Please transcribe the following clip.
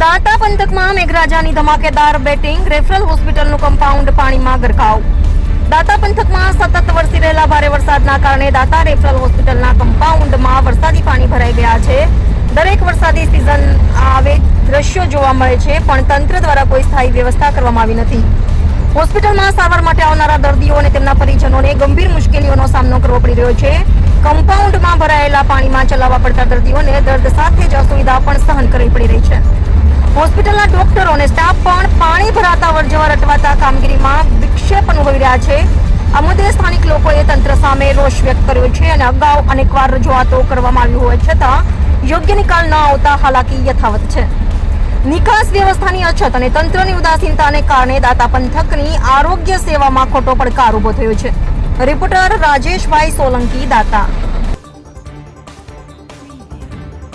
દાતા પંથકમાં મેઘરાજાની ધમાકેદાર batting referral હોસ્પિટલનું કમ્પાઉન્ડ પાણીમાં ગરકાવ. દાતા પંથકમાં સતત વરસી રહેલા ભારે વરસાદના કારણે દાંતા રેફરલ હોસ્પિટલના કમ્પાઉન્ડમાં વરસાદી પાણી ભરાઈ ગયા છે. દરેક વરસાદી સિઝન આવે દ્રશ્યો જોવા મળે છે, પણ તંત્ર દ્વારા કોઈ સ્થાયી વ્યવસ્થા કરવામાં આવી નથી. હોસ્પિટલમાં સારવાર માટે આવનારા દર્દીઓ અને તેમના પરિજનોને ગંભીર મુશ્કેલીઓનો સામનો કરવો પડી રહ્યો છે. કમ્પાઉન્ડમાં ભરાયેલા પાણીમાં ચલાવવા પડતા દર્દીઓને દર્દ સાથે જ અસુવિધા પણ સહન કરવી પડી રહી છે. હોસ્પિટલના ડોક્ટરો અને સ્ટાફ પણ પાણી ભરાતા વરજવર અટવાતા કામગીરીમાં વિક્ષેપ અનુભવી રહ્યા છે. આ મુદ્દે સ્થાનિક લોકોએ તંત્ર સામે રોષ વ્યક્ત કર્યો છે અને અગાઉ અનેકવાર રજૂઆતો કરવામાં આવી હોય છતાં યોગ્ય નિકાલ ન આવતા હાલાકી યથાવત છે. નિકાસ વ્યવસ્થાની અછત અને તંત્રની ઉદાસીનતાને કારણે દાતા પંથકની આરોગ્ય સેવામાં ખોટો પડકાર ઊભો થયો છે. રિપોર્ટર રાજેશભાઈ સોલંકી, દાતા.